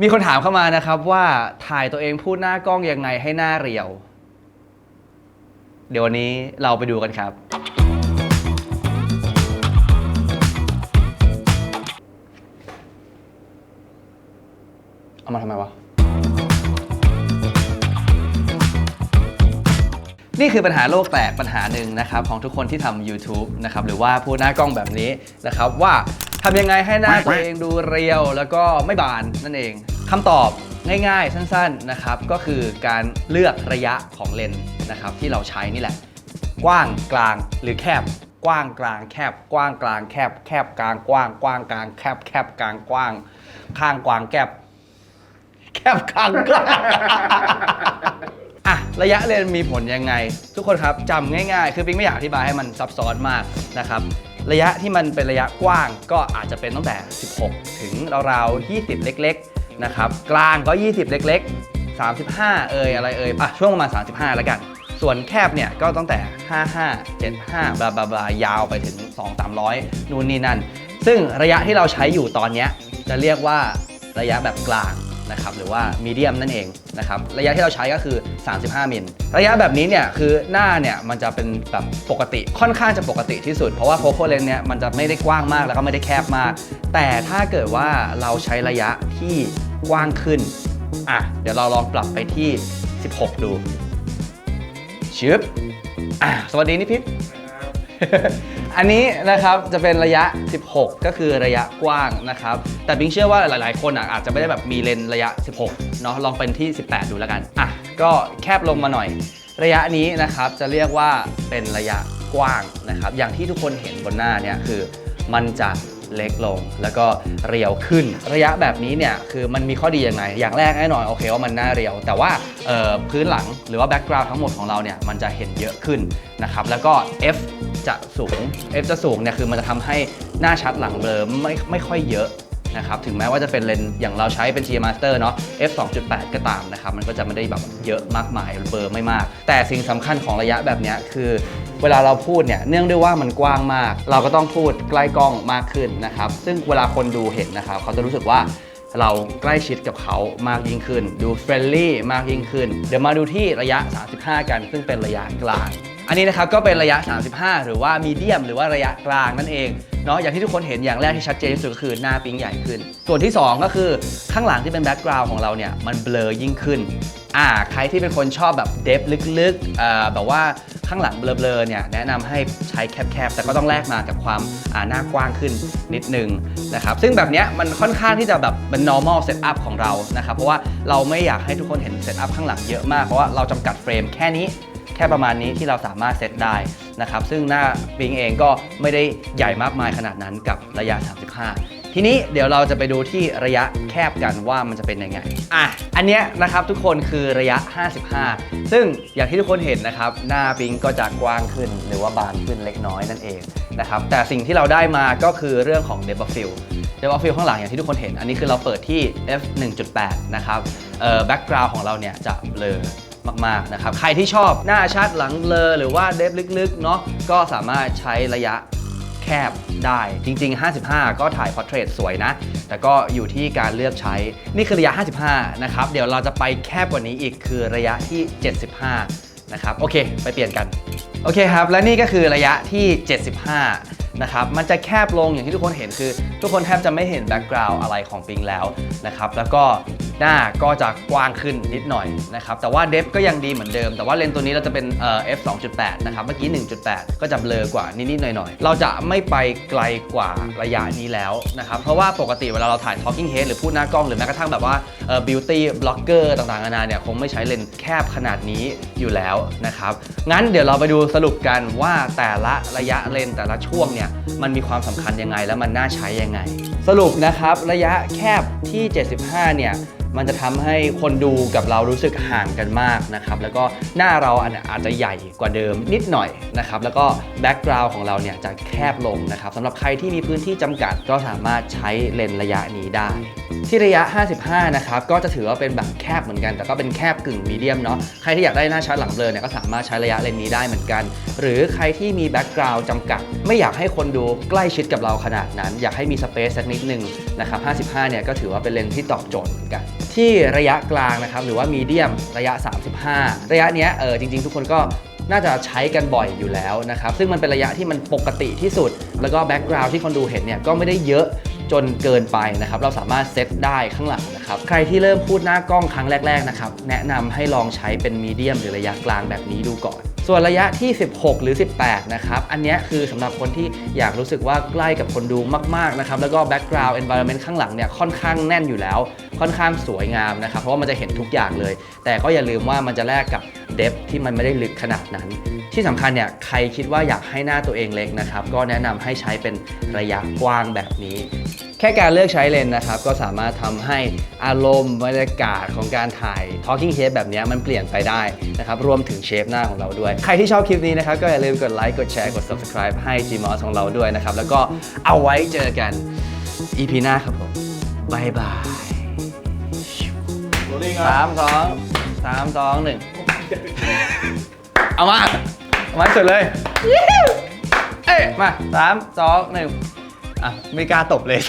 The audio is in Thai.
มีคนถามเข้ามานะครับว่าถ่ายตัวเองพูดหน้ากล้องยังไงให้หน้าเรียว เดี๋ยววันนี้เราไปดูกันครับ เอามาทำไมวะ นี่คือปัญหาโลกแตกปัญหาหนึ่งนะครับ ของทุกคนที่ทำ YouTube นะครับ หรือว่าพูดหน้ากล้องแบบนี้นะครับว่า ทำยังไงให้หน้าตัวเองดูเรียวแล้วก็ไม่บานนั่นเองคำตอบง่ายๆ สั้นๆนะครับก็คือการเลือกระยะของเลนส์นะครับที่เราใช้นี่แหละ กว้างกลางหรือแคบ กว้างกลางแคบ กว้างกลางแคบ แคบกลางกว้างกว้างกลางแคบแคบกลางกว้าง ข้างกว้างแคบแคบกลางกลางอะระยะเลนมีผลยังไง ทุกคนครับจำง่ายๆ คือปิ๊งไม่อยากอธิบายให้มันซับซ้อนมากนะครับ ระยะที่มันเป็นระยะกว้างก็อาจจะเป็นตั้งแต่ 16 ถึงราวๆ20 เล็กๆนะครับกลางก็ 20 เล็ก ๆ 35 เอ่ยอะไรเอ่ยอะช่วงประมาณ 35 แล้วกัน ส่วนแคบเนี่ยก็ตั้งแต่ 55 75บลาบลาบลายาวไปถึง 2 300 นู่นนี่นั่น ซึ่งระยะที่เราใช้อยู่ตอนนี้จะเรียกว่าระยะแบบกลาง นะครับหรือว่ามีเดียมนั่นเองนะครับระยะที่เราใช้ก็คือ 35 มิลระยะแบบนี้เนี่ยคือหน้าเนี่ยมันจะเป็นแบบปกติค่อนข้างจะปกติที่สุด เพราะว่าโฟกัสเลนเนี่ยมันจะไม่ได้กว้างมากแล้วก็ไม่ได้แคบมาก แต่ถ้าเกิดว่าเราใช้ระยะที่กว้างขึ้นอะเดี๋ยวเราลองปรับไปที่ 16 ดูชึบอะสวัสดีนิพิษ อันนี้นะครับจะเป็นระยะ 16 ก็คือระยะกว้างนะครับ แต่พิงเชื่อว่าหลาย ๆ คนอะอาจจะไม่ได้แบบมีเลนระยะ 16 เนาะลองเป็นที่ 18 ดูแล้วกัน อะ ก็แคบลงมาหน่อย ระยะนี้นะครับจะเรียกว่าเป็นระยะกว้างนะครับ อย่างที่ทุกคนเห็นบนหน้าเนี่ยคือมันจะ เล็กลง แล้วก็เรียวขึ้น ระยะแบบนี้เนี่ยคือมันมีข้อดียังไงอย่างแรกแน่นอนโอเคว่ามันหน้าเรียว แต่ว่าพื้นหลังหรือว่าแบ็กกราวด์ทั้งหมดของเราเนี่ยมันจะเห็นเยอะขึ้นนะครับแล้วก็ F จะสูง F จะสูงเนี่ยคือมันจะทำให้หน้าชัดหลังเบลอไม่ไม่ค่อยเยอะนะครับถึงแม้ว่าจะเป็นเลนส์อย่างเราใช้เป็น G Master เนาะ F 2.8 ก็ตามนะครับ มันก็จะไม่ได้แบบเยอะมากมายเบลอไม่มาก แต่สิ่งสำคัญของระยะแบบนี้คือ เวลาเราพูดเนี่ยเนื่องด้วยว่ามันกว้างมาก เราก็ต้องพูดใกล้กล้องมากขึ้นนะครับ ซึ่งเวลาคนดูเห็นนะครับ เขาจะรู้สึกว่าเราใกล้ชิดกับเขามากยิ่งขึ้น ดูเฟรนลี่มากยิ่งขึ้น เดี๋ยวมาดูที่ระยะ 35 กัน ซึ่งเป็นระยะกลาง อันนี้นะครับก็เป็นระยะ 35 หรือว่ามีเดียมหรือว่าระยะกลางนั่นเองเนาะอย่างที่ทุกคนเห็นอย่างแรกที่ชัดเจนที่สุดก็คือหน้าปิ๊งใหญ่ขึ้น ส่วนที่ 2 ก็คือข้างหลังที่เป็นแบ็กกราวน์ของเราเนี่ยมันเบลอยิ่งขึ้นอ่าใครที่เป็นคนชอบแบบเดฟลึกๆอ่าแบบว่าข้างหลังเบลอๆเนี่ยแนะนำให้ใช้แคบๆ แต่ก็ต้องแลกมากับความอ่าหน้ากว้างขึ้นนิดนึงนะครับซึ่งแบบเนี้ยมันค่อนข้างที่จะแบบเป็น normal setup ของเรานะครับเพราะว่าเราไม่อยากให้ทุกคนเห็น setup ข้างหลังเยอะมากเพราะว่าเราจำกัดเฟรมแค่นี้ ค่ประมาณนี้ที่เราสามารถเซตได้นะครับซึ่งหน้าปิงเองก็ไม่ได้ใหญ่มากมายขนาดนั้นกับระยะ 35 ทีนี้เดี๋ยวเราจะไปดูที่ระยะแคบกันว่ามันจะเป็นยังไงอะอันเนี้ยนะครับทุกคนคือระยะ 55 ซึ่งอย่างที่ทุกคนเห็นนะครับหน้าปิงก็จะกว้างขึ้น หรือว่าบานขึ้นเล็กน้อยนั่นเองนะครับแต่สิ่งที่เราได้มาก็คือเรื่องของ depth of field depth of field ข้างหลังอย่างที่ทุกคนเห็น อันนี้คือเราเปิดที่ f 1.8 นะครับ เอ่อ background ของเราเนี่ยจะเบลอ มากๆนะครับ ใครที่ชอบหน้าชัดหลังเบลอหรือว่าเดฟลึกๆเนาะก็สามารถใช้ระยะแคบได้จริง ๆ 55 ก็ถ่ายพอร์เทรตสวยนะ แต่ก็อยู่ที่การเลือกใช้นี่คือระยะ 55 นะครับ เดี๋ยวเราจะไปแคบกว่านี้อีกคือระยะที่ 75 นะครับ โอเค ไปเปลี่ยนกัน โอเคครับ และนี่ก็คือระยะที่ 75 นะครับ มันจะแคบลงอย่างที่ทุกคนเห็นคือ ทุกคนแทบจะไม่เห็นแบ็กกราวด์อะไรของปิงแล้วนะครับ แล้วก็ หน้าก็จะกว้างขึ้นนิดหน่อยนะครับ แต่ว่าเดฟก็ยังดีเหมือนเดิม แต่ว่าเลนส์ตัวนี้เราจะเป็นเอ่อ f 2.8 นะครับ เมื่อกี้ 1.8 ก็จะเบลอกว่านิดๆหน่อยๆ เราจะไม่ไปไกลกว่าระยะนี้แล้วนะครับ เพราะว่าปกติเวลาเราถ่าย talking head หรือพูดหน้ากล้องหรือแม้กระทั่งแบบว่าเอ่อ beauty blogger ต่างๆนานาเนี่ยคงไม่ใช้เลนส์แคบขนาดนี้อยู่แล้วนะครับ งั้นเดี๋ยวเราไปดูสรุปกันว่าแต่ละระยะเลนส์แต่ละช่วงเนี่ยมันมีความสำคัญยังไงแล้วมันน่าใช้ยังไง สรุปนะครับระยะแคบที่ 75 เนี่ยมันจะทำให้คนดูกับเรารู้สึกห่างกันมากนะครับ แล้วก็หน้าเราอันอาจจะใหญ่กว่าเดิมนิดหน่อยนะครับ แล้วก็แบ็กกราวน์ของเราเนี่ยจะแคบลงนะครับสำหรับใครที่มีพื้นที่จำกัดก็สามารถใช้เลนส์ระยะนี้ได้ ที่ระยะ 55 นะครับ ก็จะถือว่าเป็นแบบแคบเหมือนกัน แต่ก็เป็นแคบกึ่งมีเดียมเนาะ ใครที่อยากได้หน้าชัดหลังเบลอเนี่ยก็สามารถใช้ระยะเลนส์นี้ได้เหมือนกัน หรือใครที่มีแบ็กกราวด์จำกัด ไม่อยากให้คนดูใกล้ชิดกับเราขนาดนั้น อยากให้มีสเปซสักนิดนึงนะครับ 55 เนี่ยก็ถือว่าเป็นเลนส์ที่ตอบโจทย์เหมือนกัน ที่ระยะกลางนะครับ หรือว่ามีเดียมระยะ 35 ระยะเนี้ยเออจริง ๆ ทุกคนก็น่าจะใช้กันบ่อยอยู่แล้วนะครับ ซึ่งมันเป็นระยะที่มันปกติที่สุด แล้วก็แบ็กกราวด์ที่คนดูเห็นเนี่ยก็ไม่ได้เยอะ จนเกินไปนะครับ เราสามารถเซตได้ข้างหลังนะครับ ใครที่เริ่มพูดหน้ากล้องครั้งแรก ๆ นะครับ แนะนำให้ลองใช้เป็นมีเดียมหรือระยะกลางแบบนี้ดูก่อน ส่วนระยะที่ 16 หรือ 18 นะครับ อันนี้คือสำหรับคนที่อยากรู้สึกว่าใกล้กับคนดูมาก ๆ นะครับ แล้วก็แบ็กกราวด์ environment ข้างหลังเนี่ยค่อนข้างแน่นอยู่แล้ว ค่อนข้างสวยงามนะครับ เพราะว่ามันจะเห็นทุกอย่างเลย แต่ก็อย่าลืมว่ามันจะแลกกับเดฟที่มันไม่ได้ลึกขนาดนั้น ที่สำคัญเนี่ยใครคิดว่าอยากให้หน้าตัวเองเล็กนะครับ ก็แนะนำให้ใช้เป็นระยะกว้างแบบนี้ แค่การเลือกใช้เลนส์นะครับ ก็สามารถทำให้อารมณ์บรรยากาศของการถ่าย Talking Head แบบเนี้ยมันเปลี่ยนไปได้นะครับ รวมถึงเชฟหน้าของเราด้วย ใครที่ชอบคลิปนี้นะครับ ก็อย่าลืมกดไลค์ กดแชร์ กด subscribe ให้ Gmos ของเราด้วยนะครับ แล้วก็เอาไว้เจอกัน EP หน้าครับผมบายบายโรลลิ่งสามสองสามสองหนึ่งเอามาเอามาให้สุดเลย เอ้ยมาสามสองหนึ่ง อะไม่กล้าตบเลย